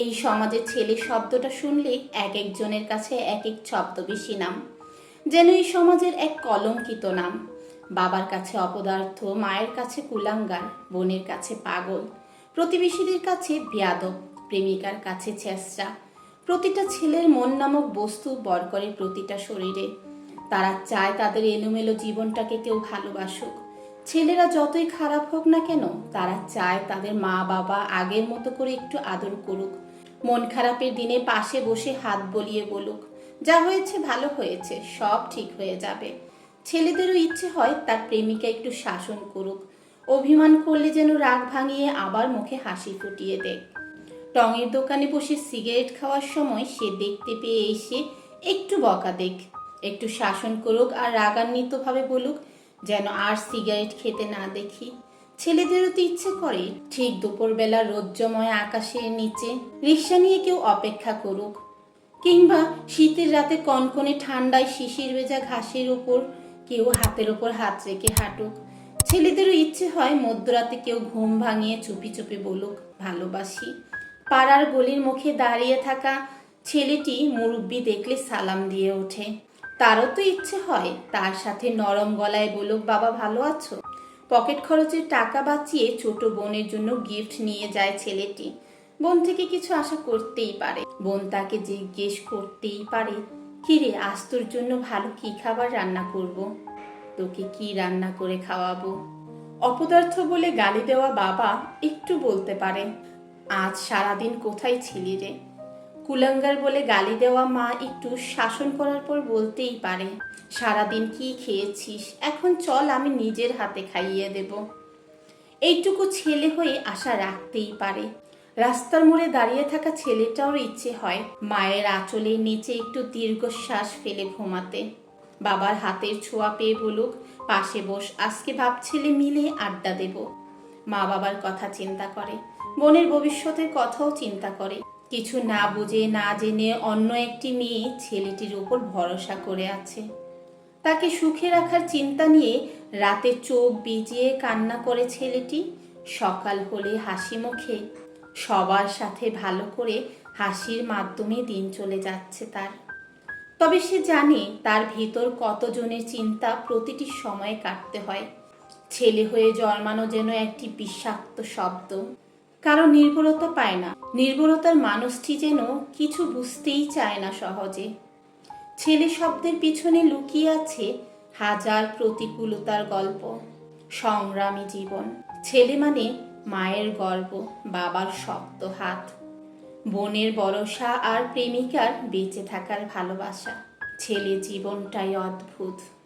এই সমাজে ছেলে শব্দটা শুনলে এক একজনের কাছে এক এক ছদ্মবেশী নাম। যেন এই সমাজের এক কলঙ্কিত নাম। বাবার কাছে অপদার্থ, মায়ের কাছে কুলাঙ্গার, বোনের কাছে পাগল, প্রতিবেশীদের কাছে বেয়াদব, প্রেমিকার কাছে ছেঁচড়া প্রতিটা ছেলের মন নামক বস্তু বর করে প্রতিটা শরীরে। তারা চায় তাদের এলোমেলো জীবনটাকে কেউ ভালোবাসুক। ছেলেরা যতই খারাপ হোক না কেন, তারা চায় তাদের মা বাবা আগের মতো করে একটু আদর করুক। মন খারাপের দিনে পাশে বসে হাত বলিয়ে বলুক, যা হয়েছে ভালো হয়েছে, সব ঠিক হয়ে যাবে। ছেলেদেরও ইচ্ছে হয় তার প্রেমিকা একটু শাসন করুক। অভিমান করলে যেন রাগ ভাঙিয়ে আবার মুখে হাসি ফুটিয়ে দেয়। টঙের দোকানে বসে সিগারেট খাওয়ার সময় সে দেখতে পেয়ে এসে একটু বকা দেখ, একটু শাসন করুক আর রাগান্বিতভাবে বলুক যেন আর সিগারেট খেতে না দেখি। ছেলেদেরও তো ইচ্ছে করে। ঠিক দুপুরবেলা রৌদ্রময় আকাশের নিচে রিক্সা নিয়ে কেউ অপেক্ষা করুক। কিংবা শীতের রাতে কনকনে ঠান্ডায় শিশির ভেজা ঘাসের ওপর কেউ হাতের ওপর হাত রেখে হাঁটুক। ছেলেদেরও ইচ্ছে হয় মধ্যরাতে কেউ ঘুম ভাঙিয়ে চুপি চুপি বলুক, ভালোবাসি। পাড়ার গলির মুখে দাঁড়িয়ে থাকা ছেলেটি মুরব্বি দেখলে সালাম দিয়ে ওঠে। তারও তো ইচ্ছে হয়, তার সাথে নরম গলায় বলুক, বাবা, ভালো আছো? পকেট খরচের টাকা বাঁচিয়ে ছোট বোনের জন্য গিফট নিয়ে যায় ছেলেটি। বোন থেকে কিছু আশা করতেই পারে, বোন তাকে জিজ্ঞেস করতেই পারে, কিরে, আজ তোর জন্য ভালো কি খাবার রান্না করব। তোকে কি রান্না করে খাওয়াবো? অপদার্থ বলে গালি দেওয়া বাবা একটু বলতে পারে, আজ সারাদিন কোথায় ছিলি রে? কুলাঙ্গার বলে গালি দেওয়া মা একটু শাসন করার পর বলতেই পারে, সারাদিন কি খেয়েছিস? এখন চল আমি নিজের হাতে খাইয়ে দেব। এইটুকু ছেলে হয়ে আশা রাখতেই পারে। রাস্তার মোড়ে দাঁড়িয়ে থাকা ছেলেটার ইচ্ছে হয় মায়ের আঁচলের নিচে একটু দীর্ঘশ্বাস ফেলে ঘুমাতে। বাবার হাতের ছোঁয়া পেয়ে বলুক, পাশে বস, আজকে ভাবছেলে মিলে আড্ডা দেব। মা বাবার কথা চিন্তা করে, বোনের ভবিষ্যতের কথাও চিন্তা করে। কিছু না বুঝে না জেনে অন্য একটি মেয়ে ছেলেটির উপর ভরসা করে আছে। তাকে সুখে রাখার চিন্তা নিয়ে রাতে চোখ বিজিয়ে কান্না করে ছেলেটি। সকাল হলে হাসি মুখে। সবার সাথে ভালো করে হাসির মাধ্যমে দিন চলে যাচ্ছে তার। তবে সে জানে তার ভিতর কতজনের চিন্তা প্রতিটি সময়ে কাটতে হয়। ছেলে হয়ে জন্মানো যেন একটি বিষাক্ত শব্দ। কারও নির্ভরতা পায় না। নির্ভরতার মানুষটি যেন কিছু বুঝতেই চায় না সহজে। ছেলে শব্দের পিছনে লুকিয়ে আছে হাজার প্রতিকূলতার গল্প। সংগ্রামী জীবন। ছেলে মানে মায়ের গর্ব, বাবার শক্ত হাত। বোনের ভরসা আর প্রেমিকার বেঁচে থাকার ভালোবাসা। ছেলে জীবনটাই অদ্ভুত।